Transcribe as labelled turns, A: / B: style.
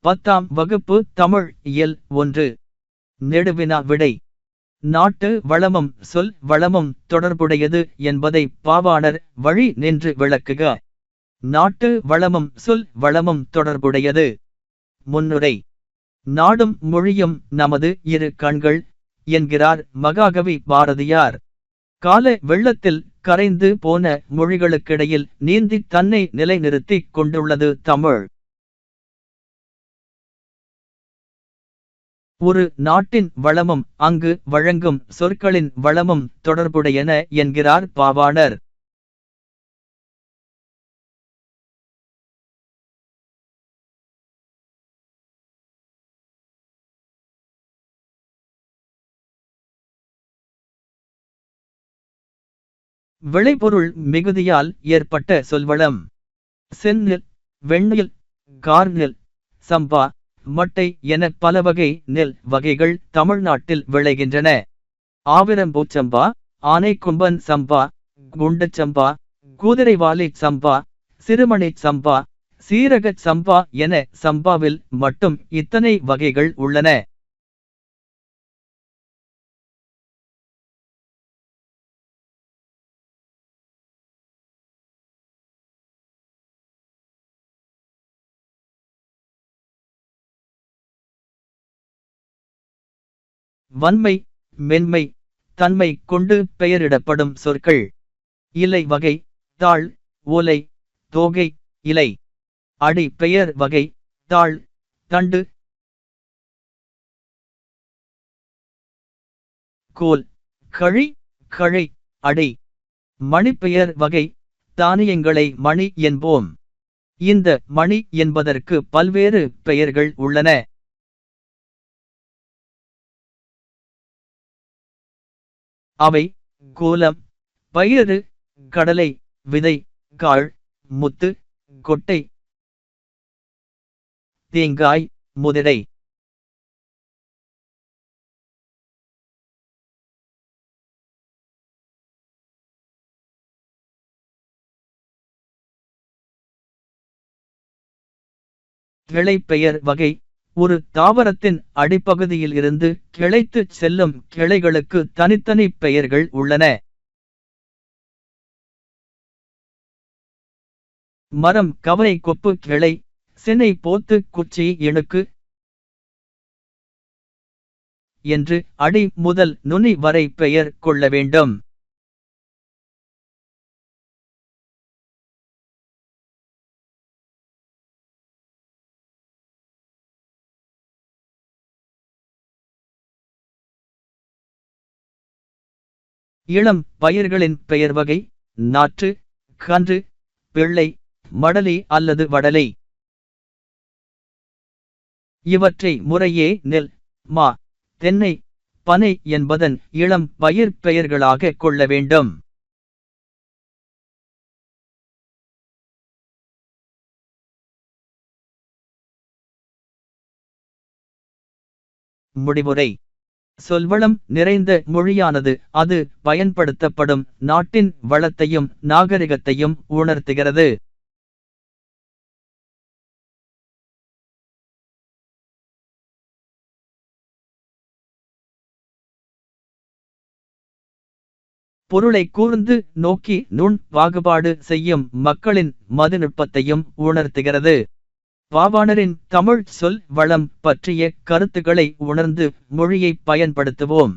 A: பத்தாம் வகுப்பு தமிழ் இயல் ஒன்று. நெடுவினா விடை. நாட்டு வளமும் சொல் வளமும் தொடர்புடையது என்பதை பாவாணர் வழி நின்று விளக்குக. நாட்டு வளமும் சொல் வளமும் தொடர்புடையது. முன்னுரை. நாடும் மொழியும் நமது இரு கண்கள் என்கிறார் மகாகவி பாரதியார். கால வெள்ளத்தில் கரைந்து போன மொழிகளுக்கிடையில் நீந்தி தன்னை நிலைநிறுத்திக் கொண்டுள்ளது தமிழ். ஒரு நாட்டின் வளமும் அங்கு வழங்கும் சொற்களின் வளமும் தொடர்புடையன என்கிறார் பாவாணர். விளைபொருள் மிகுதியால் ஏற்பட்ட சொல்வளம். செந்நில் வெண்ணில் கார்நில் சம்பா மட்டை என பல வகை நெல் வகைகள் தமிழ்நாட்டில் விளைகின்றன. ஆவிரம்பூச்சம்பா ஆனைக்கும்பன் சம்பா குண்டச்சம்பா குதிரைவாலி சம்பா சிறுமணி சம்பா சீரகச் சம்பா என சம்பாவில் மட்டும் இத்தனை வகைகள் உள்ளன. வன்மை மென்மை தன்மை கொண்டு பெயரிடப்படும் சொற்கள். இலை வகை தாள் ஓலை தோகை இலை. அடி பெயர் வகை தாள் தண்டு. கோல் கழி கழை அடை. மணிப்பெயர் வகை தானியங்களை மணி என்போம். இந்த மணி என்பதற்கு பல்வேறு பெயர்கள் உள்ளன. அவை கோலம் பயிறு கடலை விதை காள் முத்து கொட்டை தேங்காய் முதிரை கிளைப்பெயர் வகை ஒரு தாவரத்தின் அடிப்பகுதியில் இருந்து கிளைத்து செல்லும் கிளைகளுக்கு தனித்தனி பெயர்கள் உள்ளன. மரம் கவலை கொப்பு கிளை சினை போத்து குச்சி இணுக்கு என்று அடி முதல் நுனி வரை பெயர் கொள்ள வேண்டும். இளம் பயிர்களின் பெயர் வகை நாற்று கன்று பிள்ளை மடலி அல்லது வடலை. இவற்றை முறையே நெல் மா தென்னை பனை என்பதன் இளம் பயிர் பெயர்களாக கொள்ள வேண்டும். முடிவுரை. சொல்வளம் நிறைந்த மொழியானது அது பயன்படுத்தப்படும் நாட்டின் வளத்தையும் நாகரிகத்தையும் உணர்த்துகிறது. பொருளை கூர்ந்து நோக்கி நுண் பாகுபாடு செய்யும் மக்களின் மதுநுட்பத்தையும் உணர்த்துகிறது. பாவாணரின் தமிழ் சொல் வளம் பற்றிய கருத்துக்களை உணர்ந்து மொழியை பயன்படுத்துவோம்.